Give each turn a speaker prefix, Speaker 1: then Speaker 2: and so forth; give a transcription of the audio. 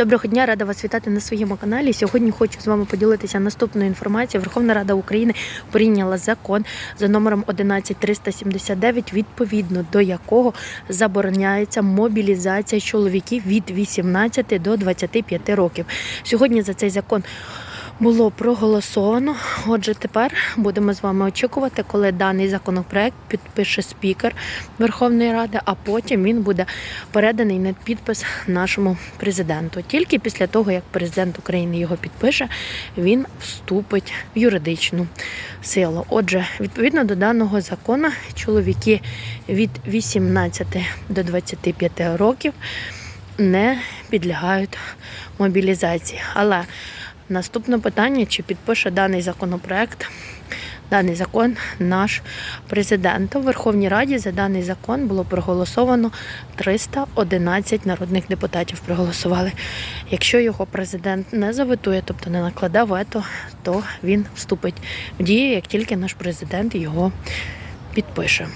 Speaker 1: Доброго дня, рада вас вітати на своєму каналі. Сьогодні хочу з вами поділитися наступною інформацією. Верховна Рада України прийняла закон за номером 11379, відповідно до якого забороняється мобілізація чоловіків від 18 до 25 років. Сьогодні за цей закон було проголосовано. Отже, тепер будемо з вами очікувати, коли даний законопроект підпише спікер Верховної Ради, а потім він буде переданий на підпис нашому президенту. Тільки після того, як президент України його підпише, він вступить в юридичну силу. Отже, відповідно до даного закону, чоловіки від 18 до 25 років не підлягають мобілізації. Але наступне питання: чи підпише даний законопроект? Даний закон наш президент у Верховній Раді за даний закон було проголосовано 311 народних депутатів. Проголосували. Якщо його президент не заветує, тобто не накладе вето, то він вступить в дію, як тільки наш президент його підпише.